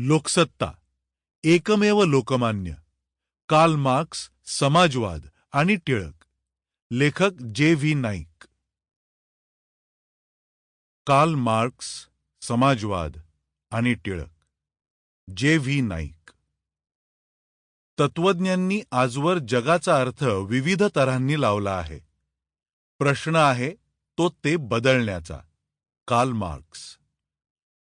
लोकसत्ता एकमेव लोकमान्य काल मार्क्स समाजवाद आणि टिळक. लेखक जे व्ही नाईक. काल मार्क्स समाजवाद आणि टिळक. जे व्ही नाईक. तत्वज्ञांनी आजवर जगाचा अर्थ विविध तऱ्हांनी लावला आहे. प्रश्न आहे तो ते बदलण्याचा. काल मार्क्स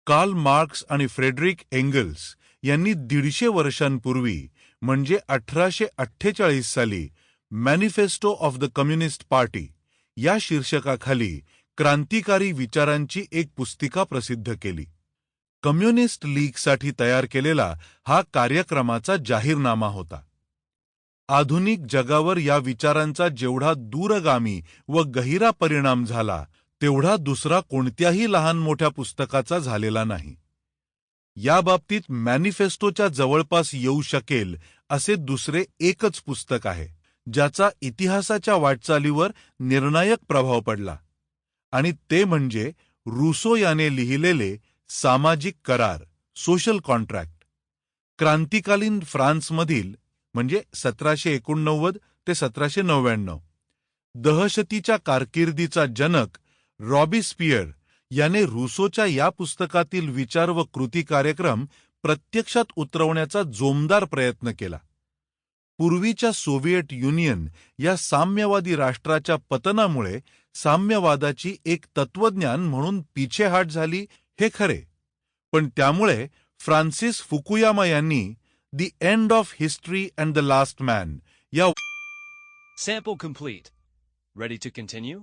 कार्ल मार्क्स आणि फ्रेडरिक एंगल्स यांनी दीडशे वर्षांपूर्वी म्हणजे अठराशे अठ्ठेचाळीस साली manifesto of the communist party या शीर्षकाखाली क्रांतिकारी विचारांची एक पुस्तिका प्रसिद्ध केली. कम्युनिस्ट लीगसाठी तयार केलेला हा कार्यक्रमाचा जाहीरनामा होता. आधुनिक जगावर या विचारांचा जेवढा दूरगामी व गहिरा परिणाम झाला तेवढा दुसरा कोणत्याही लहान मोठ्या पुस्तकाचा झालेला नाही. याबाबतीत मॅनिफेस्टोच्या जवळपास येऊ शकेल असे दुसरे एकच पुस्तक आहे ज्याचा इतिहासाच्या वाटचालीवर निर्णायक प्रभाव पडला. आणि ते म्हणजे रुसो याने लिहिलेले सामाजिक करार सोशल कॉन्ट्रॅक्ट. क्रांतिकालीन फ्रान्समधील म्हणजे सतराशे एकोणनव्वद ते सतराशे नव्याण्णव दहशतीच्या कारकिर्दीचा जनक रॉबिस्पियर याने रुसोच्या या पुस्तकातील विचार व कृती कार्यक्रम प्रत्यक्षात उतरवण्याचा जोमदार प्रयत्न केला. पूर्वीच्या सोव्हिएट युनियन या साम्यवादी राष्ट्राच्या पतनामुळे साम्यवादाची एक तत्वज्ञान म्हणून पिछेहाट झाली हे खरे. पण त्यामुळे फ्रान्सिस फुकुयामा यांनी the end of history and the last man या sample complete ready to continue